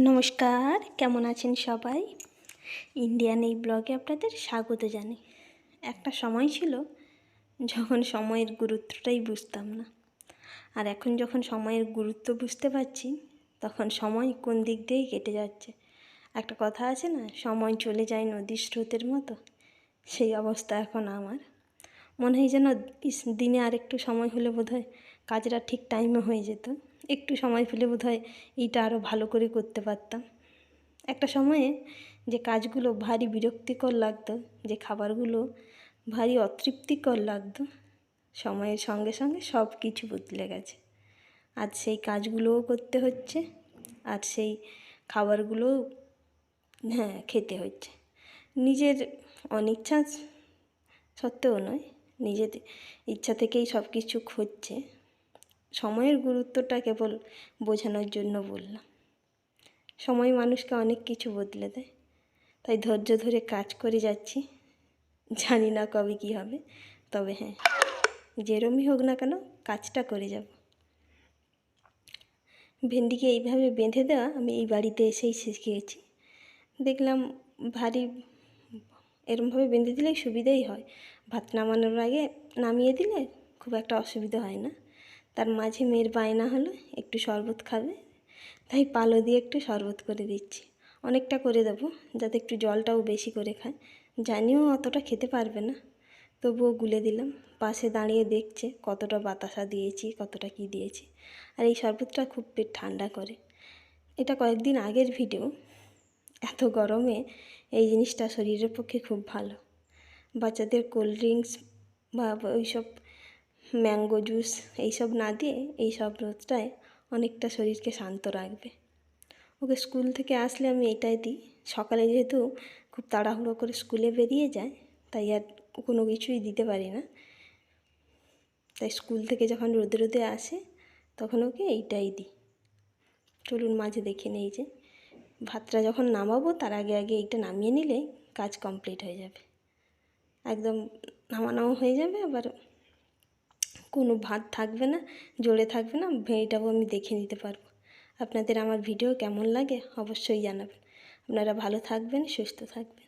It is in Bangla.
নমস্কার, কেমন আছেন সবাই? ইন্ডিয়ান এই ব্লগে আপনাদের স্বাগত জানাই। একটা সময় ছিল যখন সময়ের গুরুত্বটাই বুঝতাম না। আর এখন যখন সময়ের গুরুত্ব বুঝতে পারছি, তখন সময় কোন দিক দিয়েই কেটে যাচ্ছে। একটা কথা আছে না, সময় চলে যায় নদীর স্রোতের মতো, সেই অবস্থা এখন আমার। মনে হয় যেন দিনে আরেকটু সময় হলে বোধহয় কাজটা ঠিক টাইমে হয়ে যেত। একটু সময় পেলে বোধহয় এইটা আরও ভালো করে করতে পারতাম। একটা সময়ে যে কাজগুলো ভারী বিরক্তিকর লাগতো, যে খাবারগুলো ভারী অতৃপ্তিকর লাগতো, সময়ের সঙ্গে সঙ্গে সব কিছু বদলে গেছে। আজ সেই কাজগুলোও করতে হচ্ছে, আর সেই খাবারগুলোও হ্যাঁ খেতে হচ্ছে। নিজের অনিচ্ছা সত্ত্বেও নয়, নিজের ইচ্ছা থেকেই সব কিছু হচ্ছে সময়ের গুরুত্বটা কেবল বোঝানোর জন্য বললাম। সময় মানুষকে অনেক কিছু বদলে দেয়। তাই ধৈর্য ধরে কাজ করে যাচ্ছি। জানি না কবে কী হবে, তবে হ্যাঁ যেরমই হোক না কেন কাজটা করে যাব। ভেন্ডিকে এইভাবে বেঁধে দেওয়া আমি এই বাড়িতে এসেই শিখিয়েছি। দেখলাম ভারী, এরমভাবে বেঁধে দিলেই সুবিধাই হয়। ভাত নামানোর আগে নামিয়ে দিলে খুব একটা অসুবিধা হয় না। তার মাঝে মেয়ের বায়না হলো, একটু শরবত খাবে। তাই পালো দিয়ে একটু শরবত করে দিচ্ছি। অনেকটা করে দেবো, যাতে একটু জলটাও বেশি করে খায়। জানিও অতটা খেতে পারবে না। তবুও গুলে দিলাম। পাশে দাঁড়িয়ে দেখছে কতটা বাতাসা দিয়েছি, কতটা কি দিয়েছি। আর এই শরবতটা খুব পেট ঠান্ডা করে। এটা কয়েকদিন আগের ভিডিও এত গরমে এই জিনিসটা শরীরের পক্ষে খুব ভালো। বাচ্চাদের কোল্ড ড্রিঙ্কস বা ওইসব ম্যাঙ্গো জুস এইসব না দিয়ে এই শরবতটায় অনেকটা শরীরকে শান্ত রাখবে। ওকে স্কুল থেকে আসলে আমি এটাই দিই। সকালে যেহেতু খুব তাড়াহুড়ো করে স্কুলে বেরিয়ে যায়, তাই আর কোনো কিছুই দিতে পারি না। তাই স্কুল থেকে যখন রোদে রোদে আসে, তখন ওকে এইটাই দিই। চলুন মাঝে দেখে নেই যে, ভাতটা যখন নামাবো, তার আগে আগে এইটা নামিয়ে নিলে কাজ কমপ্লিট হয়ে যাবে। একদম নামানাও হয়ে যাবে, আবার কোনো ভাত থাকবে না, জোরে থাকবে না ভেঁড়িটাও আমি দেখে নিতে পারব। আপনাদের আমার ভিডিও কেমন লাগে অবশ্যই জানাবেন। আপনারা ভালো থাকবেন, সুস্থ থাকবেন।